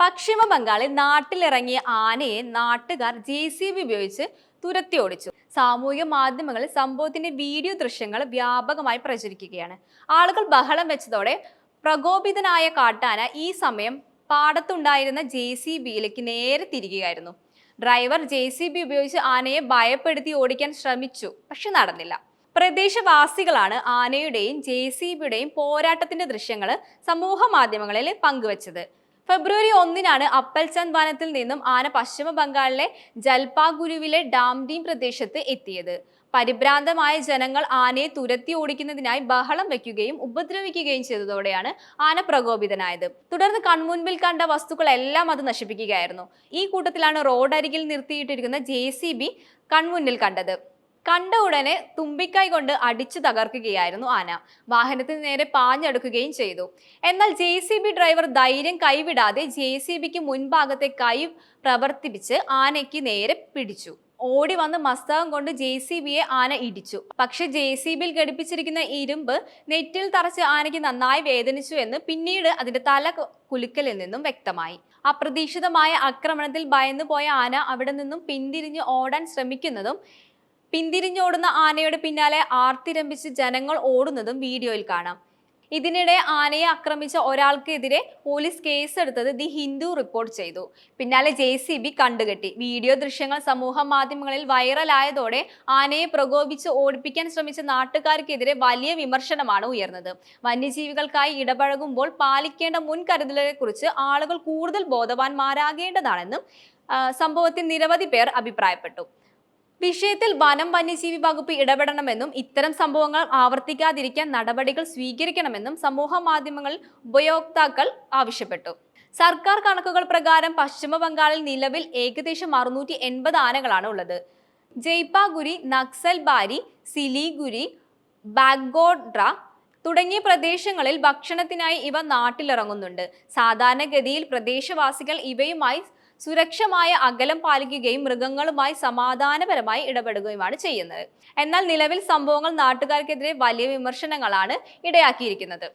പശ്ചിമ ബംഗാളിൽ നാട്ടിലിറങ്ങിയ ആനയെ നാട്ടുകാർ ജെ സി ബി ഉപയോഗിച്ച് തുരത്തി ഓടിച്ചു. സാമൂഹിക മാധ്യമങ്ങളിൽ സംഭവത്തിന്റെ വീഡിയോ ദൃശ്യങ്ങൾ വ്യാപകമായി പ്രചരിക്കുകയാണ്. ആളുകൾ ബഹളം വെച്ചതോടെ പ്രകോപിതനായ കാട്ടാന ഈ സമയം പാടത്തുണ്ടായിരുന്ന ജെ സി ബിയിലേക്ക് നേരെ തിരികുകയായിരുന്നു ഡ്രൈവർ ജെ സി ബി ഉപയോഗിച്ച് ആനയെ ഭയപ്പെടുത്തി ഓടിക്കാൻ ശ്രമിച്ചു പക്ഷെ നടന്നില്ല. പ്രദേശവാസികളാണ് ആനയുടെയും ജെ സി ബിയുടെയും പോരാട്ടത്തിന്റെ ദൃശ്യങ്ങൾ സമൂഹ മാധ്യമങ്ങളിൽ പങ്കുവച്ചത്. ഫെബ്രുവരി ഒന്നിനാണ് അപ്പൽചന്ദ് വനത്തിൽ നിന്നും ആന പശ്ചിമ ബംഗാളിലെ ജൽപാഗുരുവിലെ ഡാംഡീം പ്രദേശത്ത് എത്തിയത്. പരിഭ്രാന്തമായ ജനങ്ങൾ ആനയെ തുരത്തി ഓടിക്കുന്നതിനായി ബഹളം വെക്കുകയും ഉപദ്രവിക്കുകയും ചെയ്തതോടെയാണ് ആന പ്രകോപിതനായത്. തുടർന്ന് കൺമുൻപിൽ കണ്ട വസ്തുക്കളെല്ലാം അത് നശിപ്പിക്കുകയായിരുന്നു. ഈ കൂട്ടത്തിലാണ് റോഡരികിൽ നിർത്തിയിട്ടിരിക്കുന്ന ജെ കൺമുന്നിൽ കണ്ടത്. കണ്ട ഉടനെ തുമ്പിക്കൈ കൊണ്ട് അടിച്ചു തകർക്കുകയായിരുന്നു ആന. വാഹനത്തിന് നേരെ പാഞ്ഞെടുക്കുകയും ചെയ്തു. എന്നാൽ ജെ ഡ്രൈവർ ധൈര്യം കൈവിടാതെ ജെ മുൻഭാഗത്തെ കൈ പ്രവർത്തിപ്പിച്ച് ആനയ്ക്ക് നേരെ പിടിച്ചു. ഓടി വന്ന് മസ്തകം കൊണ്ട് ജെ സി ബിയെ ആന ഇടിച്ചു. പക്ഷെ ജെ സി ബിയിൽ ഘടിപ്പിച്ചിരിക്കുന്ന ഇരുമ്പ് നെറ്റിൽ തറച്ച് ആനയ്ക്ക് നന്നായി വേദനിച്ചു എന്ന് പിന്നീട് അതിന്റെ തല കുലുക്കലിൽ നിന്നും വ്യക്തമായി. അപ്രതീക്ഷിതമായ ആക്രമണത്തിൽ ഭയന്നുപോയ ആന അവിടെ നിന്നും പിന്തിരിഞ്ഞ് ഓടാൻ ശ്രമിക്കുന്നതും പിന്തിരിഞ്ഞോടുന്ന ആനയുടെ പിന്നാലെ ആർത്തിരമ്പിച്ച് ജനങ്ങൾ ഓടുന്നതും വീഡിയോയിൽ കാണാം. ഇതിനിടെ ആനയെ ആക്രമിച്ച ഒരാൾക്കെതിരെ പോലീസ് കേസെടുത്തത് ദി ഹിന്ദു റിപ്പോർട്ട് ചെയ്തു. പിന്നാലെ ജെ സി ബി കണ്ടുകെട്ടി. വീഡിയോ ദൃശ്യങ്ങൾ സമൂഹ മാധ്യമങ്ങളിൽ വൈറലായതോടെ ആനയെ പ്രകോപിച്ച് ഓടിപ്പിക്കാൻ ശ്രമിച്ച നാട്ടുകാർക്കെതിരെ വലിയ വിമർശനമാണ് ഉയർന്നത്. വന്യജീവികൾക്കായി ഇടപഴകുമ്പോൾ പാലിക്കേണ്ട മുൻകരുതലുകളെക്കുറിച്ച് ആളുകൾ കൂടുതൽ ബോധവാന്മാരാകേണ്ടതാണെന്നും സംഭവത്തിൽ നിരവധി പേർ അഭിപ്രായപ്പെട്ടു. വിഷയത്തിൽ വനം വന്യജീവി വകുപ്പ് ഇടപെടണമെന്നും ഇത്തരം സംഭവങ്ങൾ ആവർത്തിക്കാതിരിക്കാൻ നടപടികൾ സ്വീകരിക്കണമെന്നും സമൂഹ മാധ്യമങ്ങളിൽ ഉപയോക്താക്കൾ ആവശ്യപ്പെട്ടു. സർക്കാർ കണക്കുകൾ പ്രകാരം പശ്ചിമ ബംഗാളിൽ നിലവിൽ ഏകദേശം അറുന്നൂറ്റി എൺപത് ആനകളാണ് ഉള്ളത്. ജയ്പാഗുരി നക്സൽ ബാരി സിലിഗുരി ബാഗ്ഗോഡ്ര തുടങ്ങിയ പ്രദേശങ്ങളിൽ ഭക്ഷണത്തിനായി ഇവ നാട്ടിലിറങ്ങുന്നുണ്ട്. സാധാരണഗതിയിൽ പ്രദേശവാസികൾ ഇവയുമായി സുരക്ഷമായ അകലം പാലിക്കുകയും മൃഗങ്ങളുമായി സമാധാനപരമായി ഇടപെടുകയുമാണ് ചെയ്യുന്നത്. എന്നാൽ നിലവിൽ സംഭവങ്ങൾ നാട്ടുകാർക്കെതിരെ വലിയ വിമർശനങ്ങളാണ് ഇടയാക്കിയിരിക്കുന്നത്.